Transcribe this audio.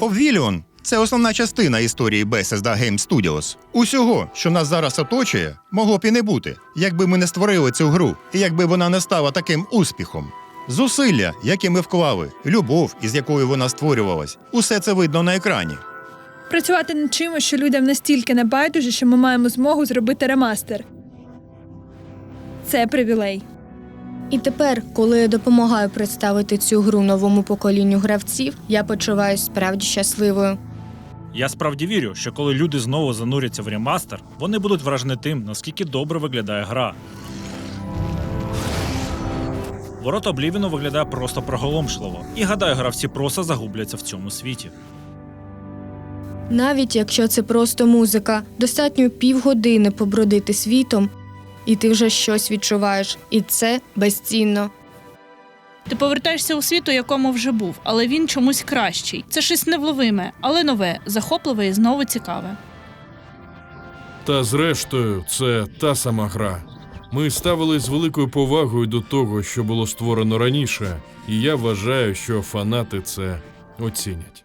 Obvilion – це основна частина історії Bethesda Game Studios. Усього, що нас зараз оточує, могло б і не бути, якби ми не створили цю гру, і якби вона не стала таким успіхом. Зусилля, які ми вклали, любов, із якою вона створювалась, усе це видно на екрані. Працювати над чимось, що людям настільки не байдуже, що ми маємо змогу зробити ремастер. Це привілей. І тепер, коли я допомагаю представити цю гру новому поколінню гравців, я почуваюся справді щасливою. Я справді вірю, що коли люди знову зануряться в ремастер, вони будуть вражені тим, наскільки добре виглядає гра. Ворота Облівіну виглядає просто приголомшливо, і гадаю, гравці просто загубляться в цьому світі. Навіть якщо це просто музика, достатньо півгодини побродити світом, і ти вже щось відчуваєш, і це безцінно. Ти повертаєшся у світ, у якому вже був, але він чомусь кращий. Це щось невловиме, але нове, захопливе і знову цікаве. Та зрештою, це та сама гра. Ми ставились з великою повагою до того, що було створено раніше, і я вважаю, що фанати це оцінять.